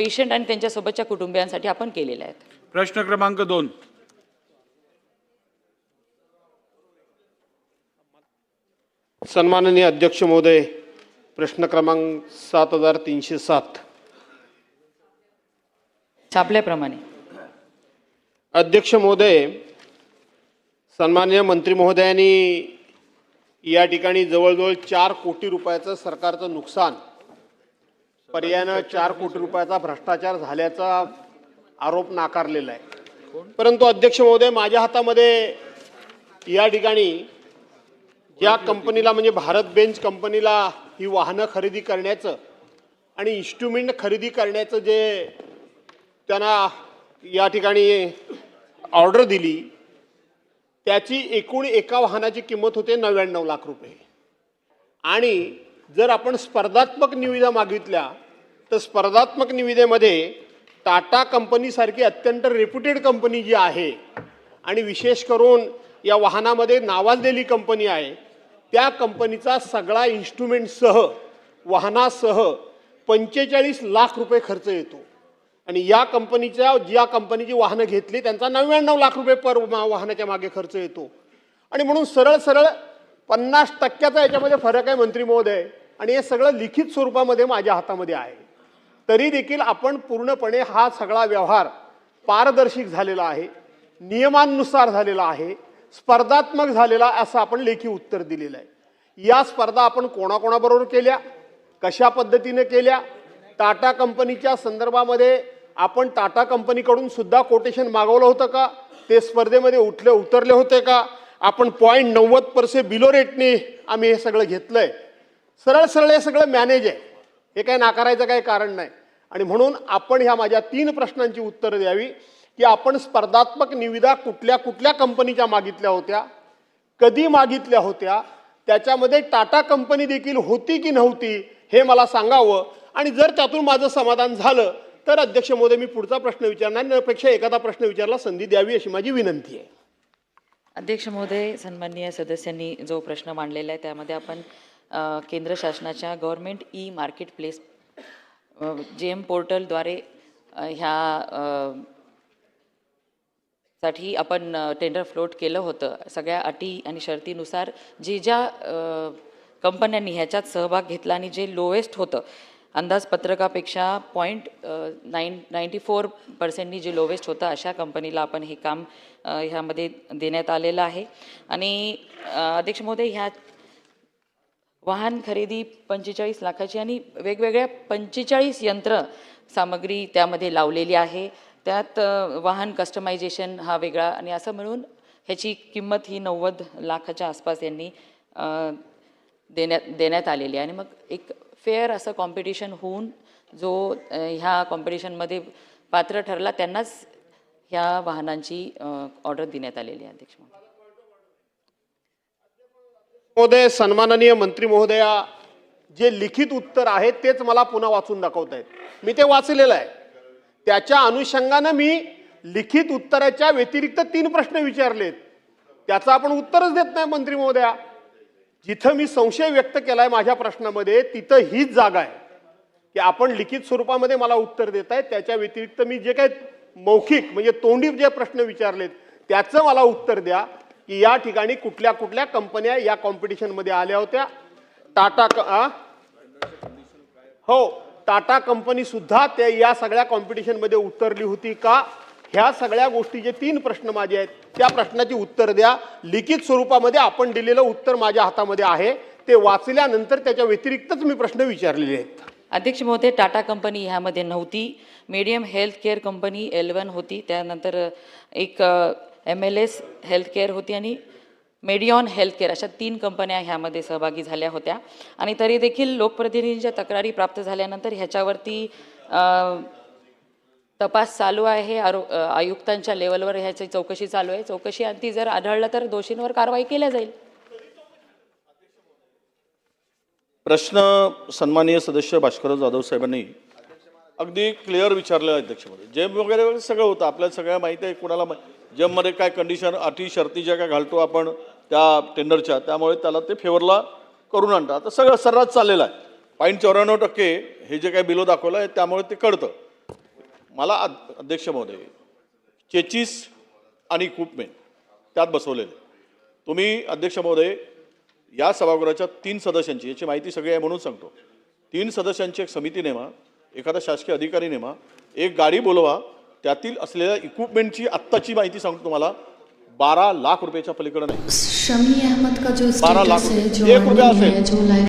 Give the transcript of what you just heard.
Patient आणि त्यांच्यासोबतच्या कुटुंबियांसाठी आपण केलेल्या आहेत. प्रश्न क्रमांक दोन. सन्माननीय अध्यक्ष महोदय प्रश्न क्रमांक सात हजार तीनशे सात. छापल्याप्रमाणे. अध्यक्ष महोदय सन्माननीय मंत्री महोदयांनी या ठिकाणी जवळजवळ चार कोटी रुपयाचं सरकारचं नुकसान पर्यायानं चार कोटी रुपयाचा भ्रष्टाचार झाल्याचा आरोप नाकारलेला आहे. परंतु अध्यक्ष महोदय माझ्या हातामध्ये या ठिकाणी या कंपनीला म्हणजे भारत बेंच कंपनीला ही वाहनं खरेदी करण्याचं आणि इन्स्ट्रुमेंट खरेदी करण्याचं जे त्यांना या ठिकाणी ऑर्डर दिली त्याची एकूण एका वाहनाची किंमत होते नव्याण्णव लाख रुपये. आणि जर आपण स्पर्धात्मक निविदा मागितल्या तर स्पर्धात्मक निविदेमध्ये टाटा कंपनीसारखी अत्यंत रेप्युटेड कंपनी जी आहे आणि विशेष करून या वाहनामध्ये नावाजलेली कंपनी आहे त्या कंपनीचा सगळा इन्स्ट्रुमेंटसह वाहनासह पंचेचाळीस लाख रुपये खर्च येतो. आणि या कंपनीच्या ज्या कंपनीची वाहनं घेतली त्यांचा नव्याण्णव लाख रुपये पर मा- वाहनाच्या मागे खर्च येतो. आणि म्हणून सरळ सरळ पन्नास टक्क्याचा याच्यामध्ये फरक आहे मंत्री महोदय. आणि हे सगळं लिखित स्वरूपामध्ये माझ्या हातामध्ये आहे. तरी देखील आपण पूर्णपणे हा सगळा व्यवहार पारदर्शक झालेला आहे नियमांनुसार झालेला आहे स्पर्धात्मक झालेला असं आपण लेखी उत्तर दिलेलं आहे. या स्पर्धा आपण कोणाकोणाबरोबर केल्या कशा पद्धतीने केल्या टाटा कंपनीच्या संदर्भामध्ये आपण टाटा कंपनीकडून सुद्धा कोटेशन मागवलं होतं का? ते स्पर्धेमध्ये उठले उतरले होते का? आपण पॉईंट नव्वद पर्सेंट बिलो रेटने आम्ही हे सगळं घेतलं आहे सरळ सरळ हे सगळं मॅनेज आहे. हे काही नाकारायचं काही कारण नाही. आणि म्हणून आपण ह्या माझ्या तीन प्रश्नांची उत्तरं द्यावी की आपण स्पर्धात्मक निविदा कुठल्या कुठल्या कंपनीच्या मागितल्या होत्या कधी मागितल्या होत्या त्याच्यामध्ये टाटा कंपनी देखील होती की नव्हती हे मला सांगावं. आणि जर त्यातून माझं समाधान झालं तर अध्यक्ष महोदय मी पुढचा प्रश्न विचारणार त्यापेक्षा एखादा प्रश्न विचारला संधी द्यावी अशी माझी विनंती आहे. अध्यक्ष महोदय सन्माननीय सदस्यांनी जो प्रश्न मांडलेला आहे त्यामध्ये आपण केंद्र शासनाच्या government e market place GeM पोर्टलद्वारे ह्या साठी आपण टेंडर फ्लोट केलं होतं. सगळ्या अटी आणि शर्तीनुसार जे ज्या कंपन्यांनी ह्याच्यात सहभाग घेतला आणि जे लोएस्ट होतं अंदाजपत्रकापेक्षा पॉईंट नाईन नाईंटी फोर पर्सेंटनी जे लोवेस्ट होतं अशा कंपनीला आपण हे काम ह्यामध्ये देण्यात आलेलं आहे. आणि अध्यक्ष महोदय ह्या वाहन खरेदी पंचेचाळीस लाखाची आणि वेगवेगळ्या पंचेचाळीस यंत्र सामग्री त्यामध्ये लावलेली आहे. त्यात वाहन कस्टमायझेशन हा वेगळा आणि असं मिळून ह्याची किंमत ही नव्वद लाखाच्या आसपास यांनी देण्यात देण्यात आलेली आहे. आणि मग एक फेअर असं कॉम्पिटिशन होऊन जो ह्या कॉम्पिटिशनमध्ये पात्र ठरला त्यांनाच ह्या वाहनांची ऑर्डर देण्यात आलेली आहे अध्यक्ष महोदय. सन्माननीय मंत्री महोदया जे लिखित उत्तर आहे तेच मला पुन्हा वाचून दाखवत आहेत. मी ते वाचलेलं आहे. त्याच्या अनुषंगानं मी लिखित उत्तराच्या व्यतिरिक्त तीन प्रश्न विचारलेत. त्याचं आपण उत्तरच देत नाही मंत्री महोदया. जिथं मी संशय व्यक्त केलाय माझ्या प्रश्नामध्ये तिथं हीच जागा आहे. की आपण लिखित स्वरूपामध्ये मला उत्तर देत आहे त्याच्या व्यतिरिक्त मी जे काही मौखिक म्हणजे तोंडी जे प्रश्न विचारलेत त्याचं मला उत्तर द्या. की या ठिकाणी कुठल्या कुठल्या कंपन्या या कॉम्पिटिशनमध्ये आल्या होत्या? टाटा क- हो टाटा कंपनी सुद्धा त्या या सगळ्या कॉम्पिटिशनमध्ये उतरली होती का? ह्या सगळ्या गोष्टी जे तीन प्रश्न माझे आहेत. त्या प्रश्नाची उत्तर द्या. लिखित स्वरूपामध्ये आपण दिलेलं उत्तर माझ्या हातामध्ये आहे. ते वाचल्यानंतर त्याच्या व्यतिरिक्तच मी प्रश्न विचारलेले आहेत. अध्यक्ष महोदय टाटा कंपनी ह्यामध्ये नव्हती. Medium health care company L one होती. त्यानंतर एक एम एल एस हेल्थकेअर होती आणि मेडिऑन हेल्थकेअर अशा तीन कंपन्या ह्यामध्ये सहभागी झाल्या होत्या. आणि तरी देखील लोकप्रतिनिधींच्या तक्रारी प्राप्त झाल्यानंतर ह्याच्यावरती तपास चालू आहे. आरो आयुक्तांच्या लेवलवर ह्याची चौकशी चालू आहे. चौकशी अंती जर आढळलं तर दोषींवर कारवाई केल्या जाईल. प्रश्न सन्माननीय सदस्य भास्करराव जाधव साहेबांनी अगदी क्लिअर विचारलं अध्यक्षमध्ये. जेम वगैरे वगैरे सगळं होतं आपल्याला सगळ्या माहिती आहे कुणाला मा- जेममध्ये काय कंडिशन अटी शर्ती ज्या काय घालतो आपण त्या टेंडरच्या त्यामुळे त्याला ते फेवरला करून आणतात. आता सगळं सर्रास चाललेलं आहे. पॉईंट चौऱ्याण्णव टक्के हे जे काय बिलो दाखवलं आहे त्यामुळे ते कळतं. मला अध्यक्ष महोदय चेचीस आणि इक्विपमेंट त्यात बसवलेले. तुम्ही अध्यक्ष महोदय या सभागृहाच्या तीन सदस्यांची याची माहिती सगळी आहे म्हणून सांगतो. तीन सदस्यांची एक समिती नेमा एखादा शासकीय अधिकारी नेमा एक गाडी बोलवा त्यातील असलेल्या इक्विपमेंटची आत्ताची माहिती सांगतो तुम्हाला. बारा लाख रुपयाच्या पलीकडे नाही. शमी अहमद का जो बारह लाख एक रुपया